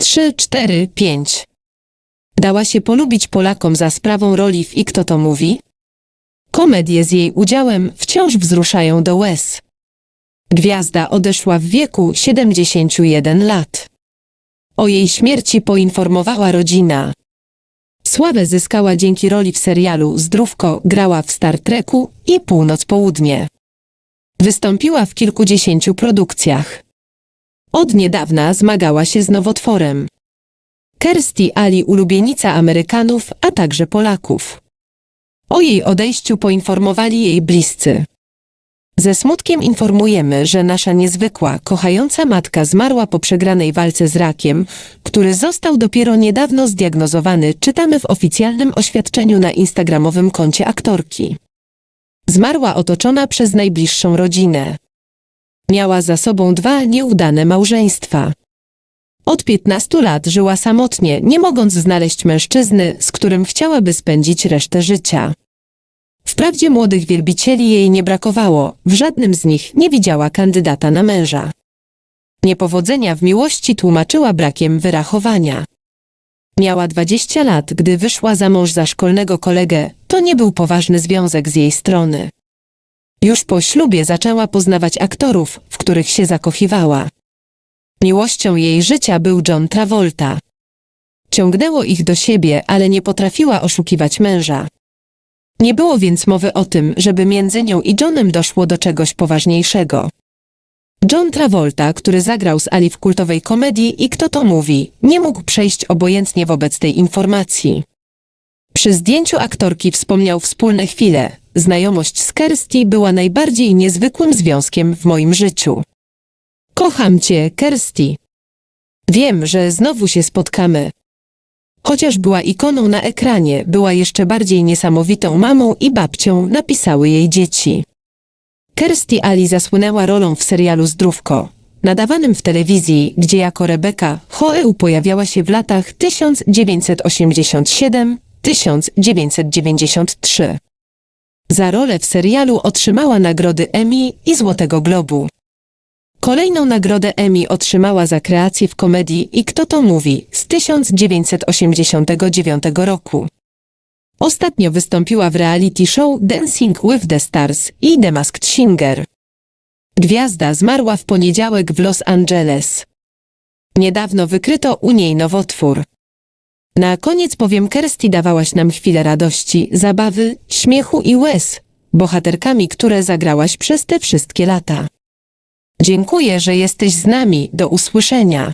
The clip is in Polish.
trzy, cztery, pięć. Dała się polubić Polakom za sprawą roli w I kto to mówi? Komedie z jej udziałem wciąż wzruszają do łez. Gwiazda odeszła w wieku 71 lat. O jej śmierci poinformowała rodzina. Sławę zyskała dzięki roli w serialu Zdrówko, grała w Star Treku i Północ-Południe. Wystąpiła w kilkudziesięciu produkcjach. Od niedawna zmagała się z nowotworem. Kirstie Ali ulubienica Amerykanów, a także Polaków. O jej odejściu poinformowali jej bliscy. Ze smutkiem informujemy, że nasza niezwykła, kochająca matka zmarła po przegranej walce z rakiem, który został dopiero niedawno zdiagnozowany, czytamy w oficjalnym oświadczeniu na instagramowym koncie aktorki. Zmarła otoczona przez najbliższą rodzinę. Miała za sobą dwa nieudane małżeństwa. Od 15 lat żyła samotnie, nie mogąc znaleźć mężczyzny, z którym chciałaby spędzić resztę życia. Wprawdzie młodych wielbicieli jej nie brakowało, w żadnym z nich nie widziała kandydata na męża. Niepowodzenia w miłości tłumaczyła brakiem wyrachowania. Miała 20 lat, gdy wyszła za mąż za szkolnego kolegę, to nie był poważny związek z jej strony. Już po ślubie zaczęła poznawać aktorów, w których się zakochiwała. Miłością jej życia był John Travolta. Ciągnęło ich do siebie, ale nie potrafiła oszukiwać męża. Nie było więc mowy o tym, żeby między nią i Johnem doszło do czegoś poważniejszego. John Travolta, który zagrał z Ali w kultowej komedii i kto to mówi, nie mógł przejść obojętnie wobec tej informacji. Przy zdjęciu aktorki wspomniał wspólne chwile. Znajomość z Kirstie była najbardziej niezwykłym związkiem w moim życiu. Kocham cię, Kirstie. Wiem, że znowu się spotkamy. Chociaż była ikoną na ekranie, była jeszcze bardziej niesamowitą mamą i babcią, napisały jej dzieci. Kirstie Ali zasłynęła rolą w serialu Zdrówko, nadawanym w telewizji, gdzie jako Rebeka Hoeu pojawiała się w latach 1987-1993. Za rolę w serialu otrzymała nagrody Emmy i Złotego Globu. Kolejną nagrodę Emmy otrzymała za kreację w komedii I kto to mówi z 1989 roku. Ostatnio wystąpiła w reality show Dancing with the Stars i The Masked Singer. Gwiazda zmarła w poniedziałek w Los Angeles. Niedawno wykryto u niej nowotwór. Na koniec powiem Kirstie dawałaś nam chwilę radości, zabawy, śmiechu i łez, bohaterkami, które zagrałaś przez te wszystkie lata. Dziękuję, że jesteś z nami. Do usłyszenia.